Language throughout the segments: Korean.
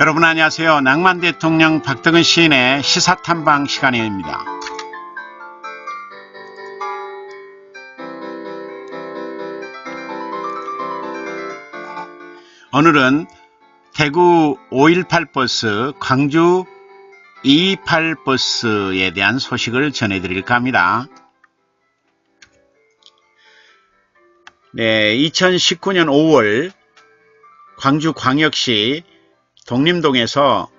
여러분 안녕하세요. 낭만 대통령 박덕은 시인의 시사탐방 시간입니다. 오늘은 대구 518 버스, 광주 228 버스에 대한 소식을 전해드릴까 합니다. 네, 2019년 5월 광주광역시 독림동에서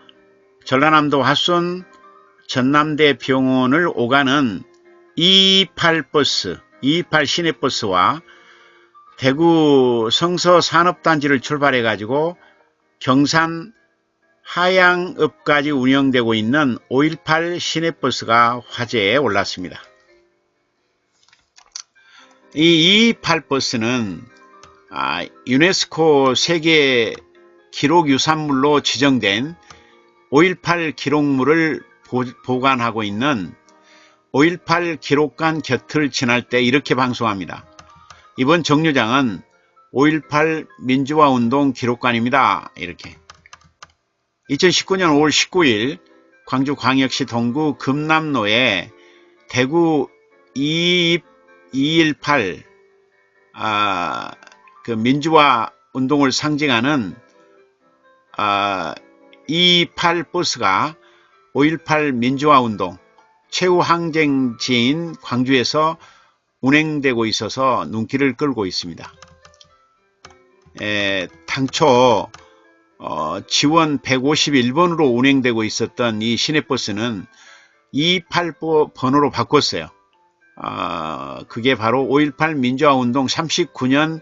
전라남도 화순 전남대 병원을 오가는 228버스, 228 시내버스와 대구 성서 산업단지를 출발해 가지고 경산 하양읍까지 운영되고 있는 518 시내버스가 화제에 올랐습니다. 이 228버스는 아, 유네스코 세계 기록유산물로 지정된 5.18 기록물을 보, 관하고 있는 5.18 기록관 곁을 지날 때 이렇게 방송합니다. 이번 정류장은 5.18 민주화운동 기록관입니다. 이렇게 2019년 5월 19일 광주광역시 동구 금남로에 대구 218 아, 그 민주화 운동을 상징하는 아, 28 버스가 5.18 민주화 운동 최후 항쟁지인 광주에서 운행되고 있어서 눈길을 끌고 있습니다. 에, 당초 어, 지원 151번으로 운행되고 있었던 이 시내버스는 28번으로 바꿨어요. 어, 그게 바로 5.18 민주화운동 39년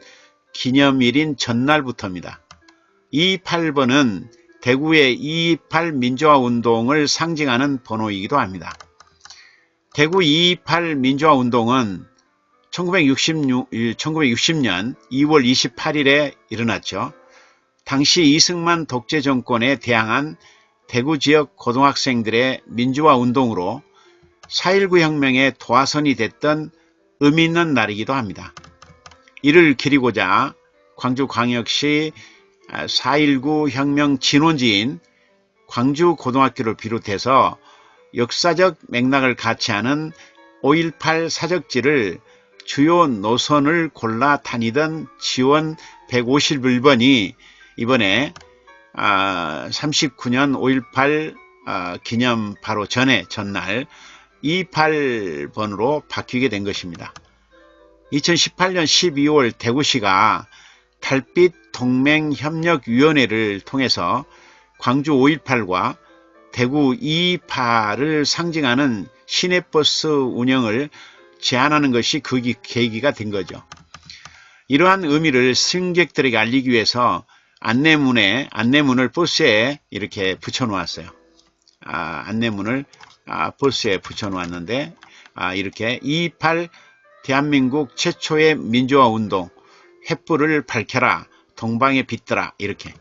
기념일인 전날부터입니다. 28번은 대구의 228 민주화운동을 상징하는 번호이기도 합니다. 대구 228 민주화운동은 1966, 1960년 2월 28일에 일어났죠. 당시 이승만 독재 정권에 대항한 대구 지역 고등학생들의 민주화 운동으로 4.19 혁명의 도화선이 됐던 의미 있는 날이기도 합니다. 이를 기리고자 광주광역시 4.19 혁명 진원지인 광주고등학교를 비롯해서 역사적 맥락을 같이 하는 5.18 사적지를 주요 노선을 골라 다니던 지원 151번이 이번에 39년 5.18 기념 바로 전에 전날 28번으로 바뀌게 된 것입니다. 2018년 12월 대구시가 달빛 동맹협력위원회를 통해서 광주 5.18과 대구 228을 상징하는 시내버스 운영을 제안하는 것이 그 계기가 된 거죠. 이러한 의미를 승객들에게 알리기 위해서 안내문에 안내문을 버스에 이렇게 붙여 놓았어요. 아, 안내문을 아, 버스에 붙여 놓았는데 아, 이렇게 28 대한민국 최초의 민주화 운동 횃불을 밝혀라 동방에 빛더라 이렇게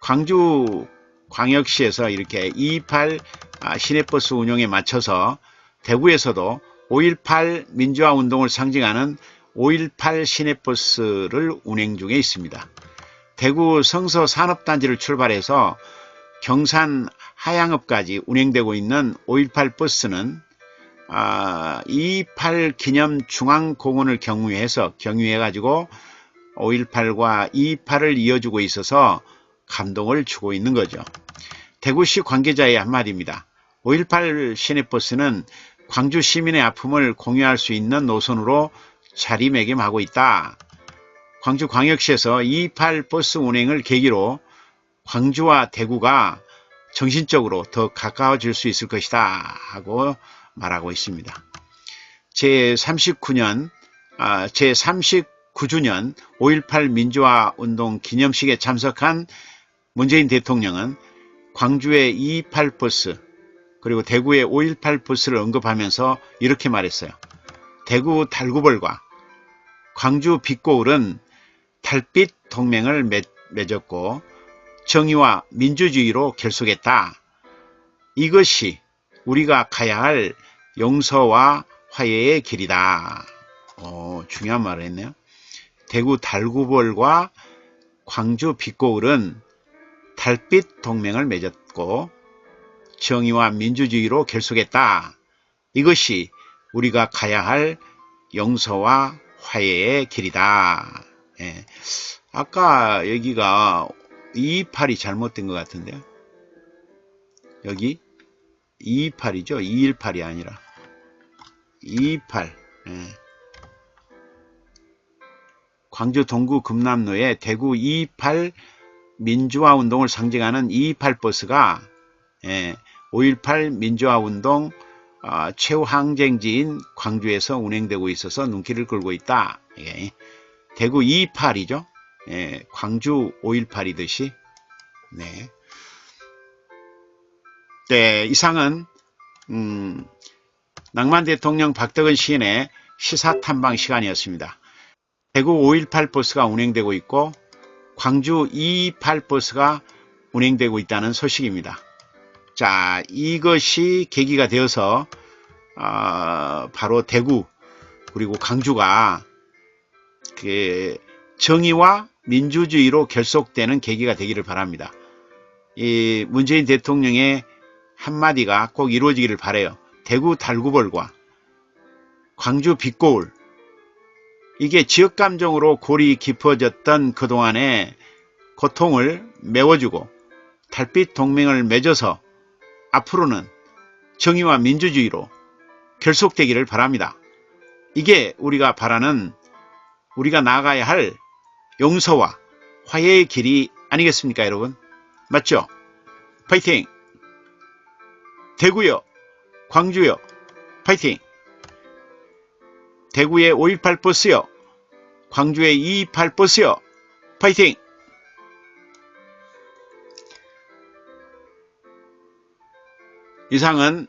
광주 광역시에서 이렇게 28 아, 시내버스 운영에 맞춰서 대구에서도 5.18 민주화 운동을 상징하는 5.18 시내버스를 운행 중에 있습니다. 대구 성서 산업단지를 출발해서 경산 하양읍까지 운행되고 있는 5.18 버스는 아, 28 기념 중앙공원을 경유해서 경유해 가지고 5.18과 28을 이어주고 있어서 감동을 주고 있는 거죠. 대구시 관계자의 한마디입니다. 5.18 시내버스는 광주 시민의 아픔을 공유할 수 있는 노선으로 자리매김하고 있다. 광주광역시에서 28 버스 운행을 계기로 광주와 대구가 정신적으로 더 가까워질 수 있을 것이다 하고 말하고 있습니다. 제39년 아, 제 39 주년 5.18 민주화 운동 기념식에 참석한 문재인 대통령은 광주의 28 버스 그리고 대구의 5.18 버스를 언급하면서 이렇게 말했어요. 대구 달구벌과 광주 빛고울은 달빛 동맹을 맺었고 정의와 민주주의로 결속했다. 이것이 우리가 가야 할 용서와 화해의 길이다. 어, 중요한 말을 했네요. 대구 달구벌과 광주 빛고울은 달빛 동맹을 맺었고 정의와 민주주의로 결속했다. 이것이 우리가 가야 할 용서와 화해의 길이다. 예. 아까 여기가 228이 잘못된 것 같은데요. 여기 228이죠. 218이 아니라 228. 예. 광주 동구 금남로에 대구 228 민주화 운동을 상징하는 228 버스가 예, 5.18 민주화 운동 어, 최후 항쟁지인 광주에서 운행되고 있어서 눈길을 끌고 있다. 예, 대구 228이죠. 예, 광주 5.18이듯이. 네. 네, 이상은 음, 낭만 대통령 박덕은 시인의 시사 탐방 시간이었습니다. 대구 518 버스가 운행되고 있고 광주 228 버스가 운행되고 있다는 소식입니다. 자, 이것이 계기가 되어서 어, 바로 대구 그리고 광주가 그 정의와 민주주의로 결속되는 계기가 되기를 바랍니다. 이 문재인 대통령의 한마디가 꼭 이루어지기를 바래요. 대구 달구벌과 광주 빛고울 이게 지역 감정으로 골이 깊어졌던 그동안의 고통을 메워주고 달빛 동맹을 맺어서 앞으로는 정의와 민주주의로 결속되기를 바랍니다. 이게 우리가 바라는 우리가 나아가야 할 용서와 화해의 길이 아니겠습니까 여러분? 맞죠? 파이팅! 대구요, 광주요, 파이팅! 대구의 518 버스요, 광주의 228 버스요, 파이팅! 이상은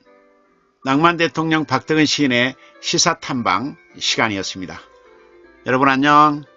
낭만 대통령 박덕은 시인의 시사 탐방 시간이었습니다. 여러분 안녕.